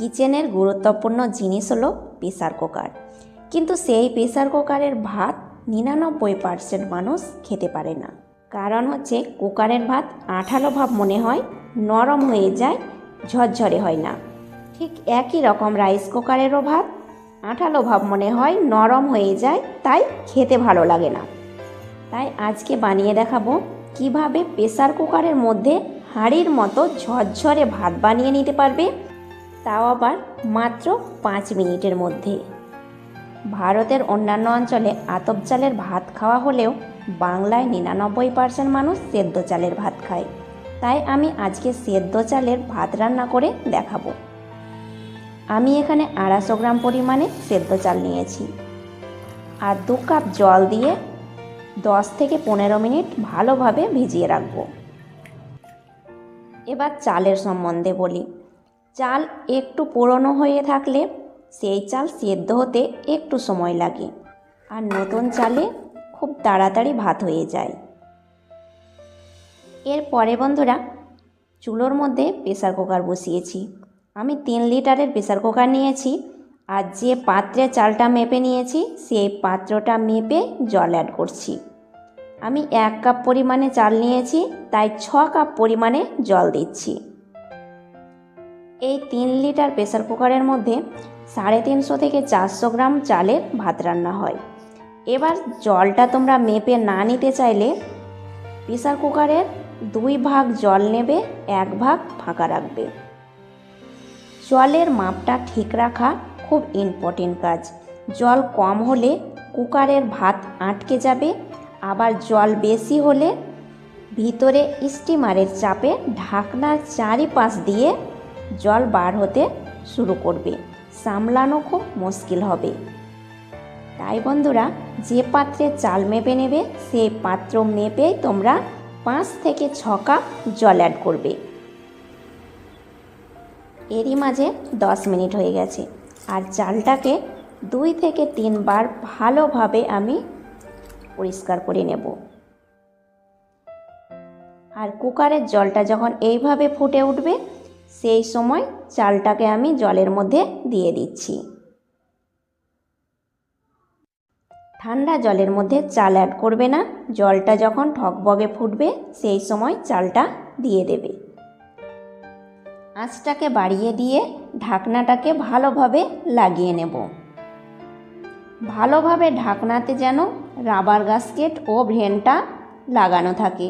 কিচেনের গুরুত্বপূর্ণ জিনিস হলো প্রেসার কুকার। কিন্তু সেই প্রেসার কুকারের ভাত নিরানব্বই পার্সেন্ট মানুষ খেতে পারে না। কারণ হচ্ছে কুকারের ভাত আঠালো ভাব মনে হয়, নরম হয়ে যায়, ঝরঝরে হয় না। ঠিক একই রকম রাইস কুকারেরও ভাত আঠালো ভাব মনে হয়, নরম হয়ে যায়, তাই খেতে ভালো লাগে না। তাই আজকে বানিয়ে দেখাবো কীভাবে প্রেসার কুকারের মধ্যে হাঁড়ির মতো ঝরঝরে ভাত বানিয়ে নিতে পারবে তাও আবার মাত্র পাঁচ মিনিটের মধ্যে। ভারতের অন্যান্য অঞ্চলে আতপ চালের ভাত খাওয়া হলেও বাংলায় নিরানব্বই পার্সেন্ট মানুষ সেদ্ধ চালের ভাত খায়। তাই আমি আজকে সেদ্ধ চালের ভাত রান্না করে দেখাবো। আমি এখানে আড়াইশো গ্রাম পরিমাণে সেদ্ধ চাল নিয়েছি। আর দু কাপ জল দিয়ে দশ থেকে পনেরো মিনিট ভালোভাবে ভিজিয়ে রাখব। এবার চালের সম্বন্ধে বলি। চাল একটু পুরনো হয়ে থাকলে সেই চাল সেদ্ধ হতে একটু সময় লাগে। আর নতুন চালে খুব তাড়াতাড়ি ভাত হয়ে যায়। এরপরে বন্ধুরা, চুলোর মধ্যে প্রেসার কুকার বসিয়েছি। আমি তিন লিটারের প্রেসার কুকার নিয়েছি আর যে পাত্রে চালটা মেপে নিয়েছি, সেই পাত্রটা মেপে জল অ্যাড করছি। আমি এক কাপ পরিমাণে চাল নিয়েছি, তাই ছ কাপ পরিমাণে জল দিচ্ছি। এই তিন লিটার প্রেসার কুকারের মধ্যে সাড়ে তিনশো থেকে চারশো গ্রাম চালের ভাত রান্না হয়। এবার জলটা তোমরা মেপে না নিতে চাইলে প্রেসার কুকারের দুই ভাগ জল নেবে, এক ভাগ ফাঁকা রাখবে। জলের মাপটা ঠিক রাখা খুব ইম্পর্টেন্ট কাজ। জল কম হলে কুকারের ভাত আটকে যাবে, আবার জল বেশি হলে ভিতরে স্টিমারের চাপে ঢাকনার চারিপাশ দিয়ে জল বার হতে শুরু করবে। সামলানো খুব মুশকিল হবে। তাই বন্ধুরা, যে পাত্রে চাল মেপে নেবে সেই পাত্র মেপেই তোমরা পাঁচ থেকে ছ কাপ জল অ্যাড করবে। এরই মাঝে দশ মিনিট হয়ে গেছে। আর চালটাকে দুই থেকে তিনবার ভালোভাবে আমি পরিষ্কার করে নেব। আর কুকারের জলটা যখন এইভাবে ফুটে উঠবে সেই সময় চালটাকে আমি জলের মধ্যে দিয়ে দিচ্ছি। ঠান্ডা জলের মধ্যে চাল অ্যাড করবে না। জলটা যখন ঠকবগে ফুটবে, সেই সময় চালটা দিয়ে দেবে। আঁচটাকে বাড়িয়ে দিয়ে ঢাকনাটাকে ভালোভাবে লাগিয়ে নেব। ভালোভাবে ঢাকনাতে যেন রাবার গাস্কেট ও ভ্রেনটা লাগানো থাকে।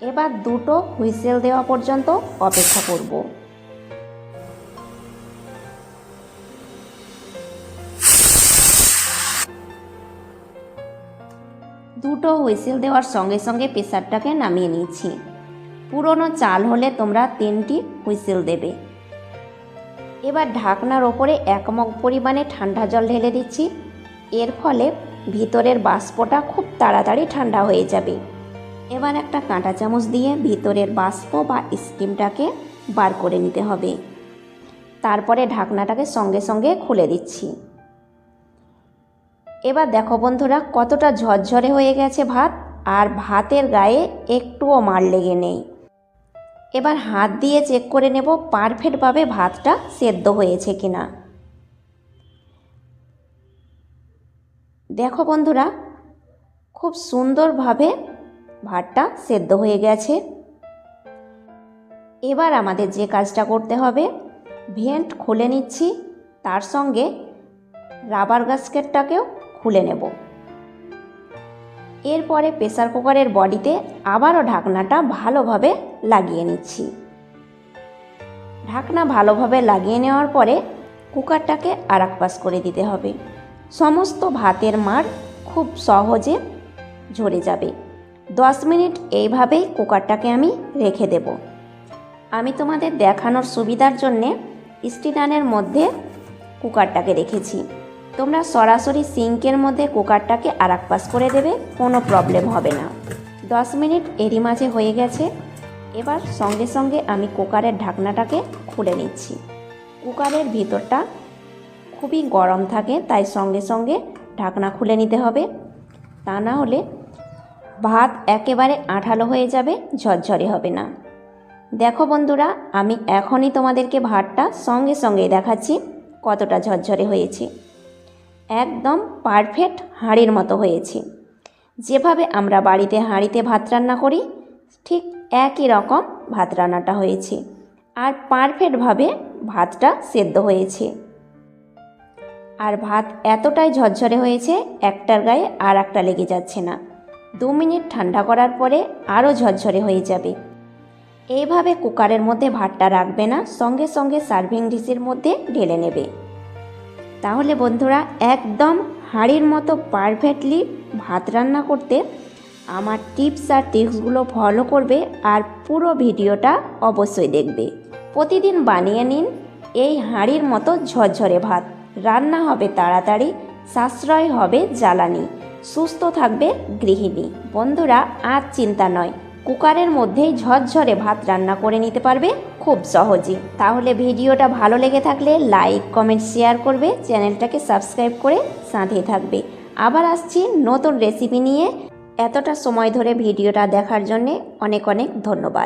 এবার দুটো হুইসেল দেওয়া পর্যন্ত অপেক্ষা করব। দুটো হুইসেল দেওয়ার সঙ্গে সঙ্গে প্রেসারটাকে নামিয়ে নিয়েছি। পুরনো চাল হলে তোমরা তিনটি হুইসেল দেবে। এবার ঢাকনার ওপরে এক মগ পরিমাণে ঠান্ডা জল ঢেলে দিচ্ছি। এর ফলে ভিতরের বাষ্পটা খুব তাড়াতাড়ি ঠান্ডা হয়ে যাবে। এবার একটা কাঁটা চামচ দিয়ে ভিতরের বাষ্প বা স্টিমটাকে বার করে নিতে হবে। তারপরে ঢাকনাটাকে সঙ্গে সঙ্গে খুলে দিচ্ছি। এবার দেখো বন্ধুরা, কতটা ঝরঝরে হয়ে গেছে ভাত, আর ভাতের গায়ে একটুও মার লেগে নেই। এবার হাত দিয়ে চেক করে নেব পারফেক্টভাবে ভাতটা সেদ্ধ হয়েছে কিনা। দেখো বন্ধুরা, খুব সুন্দরভাবে ভাতটা সেদ্ধ হয়ে গেছে। এবার আমাদের যে কাজটা করতে হবে, ভেন্ট খুলে নিচ্ছি, তার সঙ্গে রাবার গাস্কেটটাকেও খুলে নেব। এরপরে প্রেসার কুকারের বডিতে আবারও ঢাকনাটা ভালোভাবে লাগিয়ে নিচ্ছি। ঢাকনা ভালোভাবে লাগিয়ে নেওয়ার পরে কুকারটাকে আর পাস করে দিতে হবে। সমস্ত ভাতের মার খুব সহজে ঝরে যাবে। দশ মিনিট এইভাবেই কুকারটাকে আমি রেখে দেব। আমি তোমাদের দেখানোর সুবিধার জন্যে স্টিনানের মধ্যে কুকারটাকে রেখেছি। তোমরা সরাসরি সিঙ্কের মধ্যে কুকারটাকে আর পাস করে দেবে, কোনো প্রবলেম হবে না। দশ মিনিট এরই মাঝে হয়ে গেছে। এবার সঙ্গে সঙ্গে আমি কুকারের ঢাকনাটাকে খুলে নিচ্ছি। কুকারের ভিতরটা খুবই গরম থাকে, তাই সঙ্গে সঙ্গে ঢাকনা খুলে নিতে হবে। তা না হলে ভাত একেবারে আঠালো হয়ে যাবে, ঝরঝরে হবে না। দেখো বন্ধুরা, আমি এখনই তোমাদেরকে ভাতটা সঙ্গে সঙ্গে দেখাচ্ছি, কতটা ঝরঝরে হয়েছে। একদম পারফেক্ট হাঁড়ির মতো হয়েছে। যেভাবে আমরা বাড়িতে হাঁড়িতে ভাত রান্না করি, ঠিক একই রকম ভাত রান্নাটা হয়েছে। আর পারফেক্টভাবে ভাতটা সেদ্ধ হয়েছে। আর ভাত এতটাই ঝরঝরে হয়েছে, একটার গায়ে আর একটা লেগে যাচ্ছে না। দু মিনিট ঠান্ডা করার পরে আরও ঝরঝরে হয়ে যাবে। এইভাবে কুকারের মধ্যে ভাতটা রাখবে না, সঙ্গে সঙ্গে সার্ভিং ডিশের মধ্যে ঢেলে নেবে। তাহলে বন্ধুরা, একদম হাঁড়ির মতো পারফেক্টলি ভাত রান্না করতে আমার টিপস আর টিপসগুলো ফলো করবে আর পুরো ভিডিওটা অবশ্যই দেখবে। প্রতিদিন বানিয়ে নিন এই হাঁড়ির মতো ঝরঝরে ভাত। রান্না হবে তাড়াতাড়ি, সাশ্রয় হবে জ্বালানি। সুস্থ থাকবে গৃহিণী। বন্ধুরা, আর চিন্তা নয়। কুকারের মধ্যেই ঝরঝরে ভাত রান্না করে নিতে পারবে খুব সহজে। তাহলে ভিডিওটা ভালো লেগে থাকলে লাইক, কমেন্ট, শেয়ার করবে, চ্যানেলটাকে সাবস্ক্রাইব করে সাথে থাকবে। আবার আসছি নতুন রেসিপি নিয়ে। এতটা সময় ধরে ভিডিওটা দেখার জন্যে অনেক অনেক ধন্যবাদ।